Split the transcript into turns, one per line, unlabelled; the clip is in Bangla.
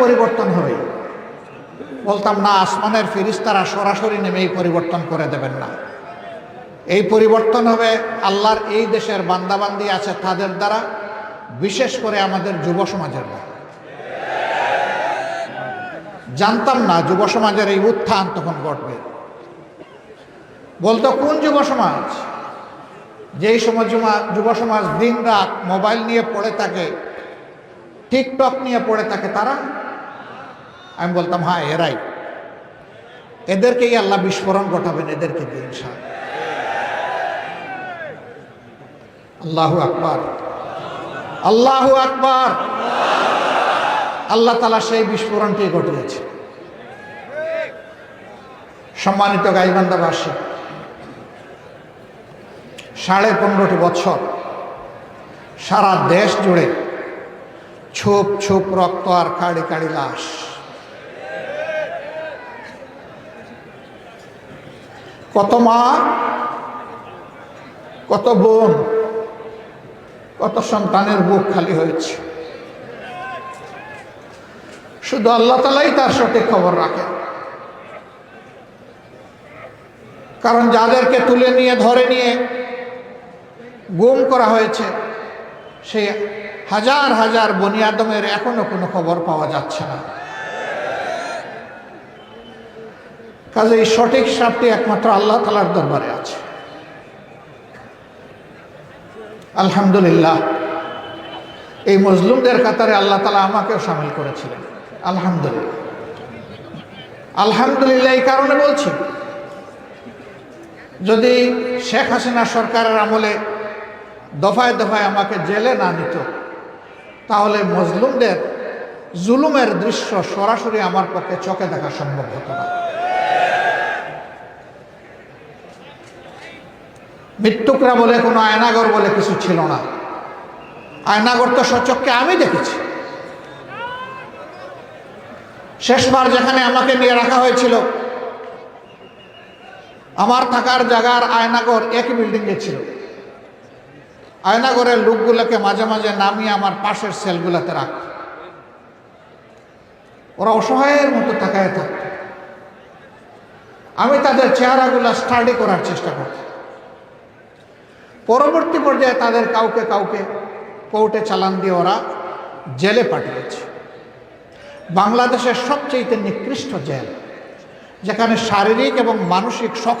পরিবর্তন হবে। বলতাম, না, আসমানের ফিরিস্তারা সরাসরি নেমে এই পরিবর্তন করে দেবেন না। এই পরিবর্তন হবে আল্লাহর এই দেশের বান্দাবান্দি আছে তাদের দ্বারা, বিশেষ করে আমাদের যুব সমাজের দ্বারা। জানতাম না যুব সমাজের এই উত্থান তখন ঘটবে। বলতো, কোন যুব সমাজ? যেই সময় যুব সমাজ দিন রাত মোবাইল নিয়ে পড়ে থাকে, টিকটক নিয়ে পড়ে থাকে, তারা আমি বলতাম হ্যাঁ এরাই এদেরকেই আল্লাহ বিস্ফোরণ ঘটাবেন, এদেরকে দিন আল্লাহু আকবার। আল্লাহু আকবার। আল্লাহ তালা সেই বিস্ফোরণটি ঘটিয়েছে। সম্মানিত গাইবান্ধাবাসী, সাড়ে পনেরোটি বছর সারা দেশ জুড়ে ছোপ ছোপ রক্ত আর কাড়ি কাড়ি লাশ কত মা? কত বোন? কত সন্তানের বুক খালি হয়েছে? শুধু আল্লাহ তালাই তার সঠিক খবর রাখে। কারণ যাদেরকে তুলে নিয়ে, ধরে নিয়ে গুম করা হয়েছে সেই হাজার হাজার বনিয়াদমের এখনও কোনো খবর পাওয়া যাচ্ছে না। কাজে এই সঠিক সাপটি একমাত্র আল্লাহ তালার দরবারে আছে। আলহামদুলিল্লাহ। এই মজলুমদের কাতারে আল্লাহ তালা আমাকেও সামিল করেছিলেন। আলহামদুলিল্লাহ। আলহামদুলিল্লাহ এই কারণে বলছি, যদি শেখ হাসিনা সরকারের আমলে দফায় দফায় আমাকে জেলে না নিত তাহলে মজলুমদের জুলুমের দৃশ্য সরাসরি আমার পক্ষে চোখে দেখা সম্ভব হতো না। মৃত্যুকরা বলে, কোনো আয়নাগর বলে কিছু ছিল না। আয়নাগর তো সচক্ষে আমি দেখেছি। শেষবার যেখানে আমাকে নিয়ে রাখা হয়েছিল, আমার থাকার জায়গার আয়নাগর এক বিল্ডিংয়ে ছিল। আয়নাগরের লোকগুলোকে মাঝে মাঝে নামিয়ে আমার পাশের সেলগুলোতে রাখত। ওরা অসহায়ের মতো তাকায় থাকত। আমি তাদের চেহারাগুলো স্টাডি করার চেষ্টা করতাম। পরবর্তী পর্যায়ে তাদের কাউকে কাউকে কোর্টে চালান দিয়ে ওরা জেলে পাঠিয়েছে। বাংলাদেশের সবচেয়ে নিকৃষ্ট জেল, যেখানে শারীরিক এবং মানসিক সকল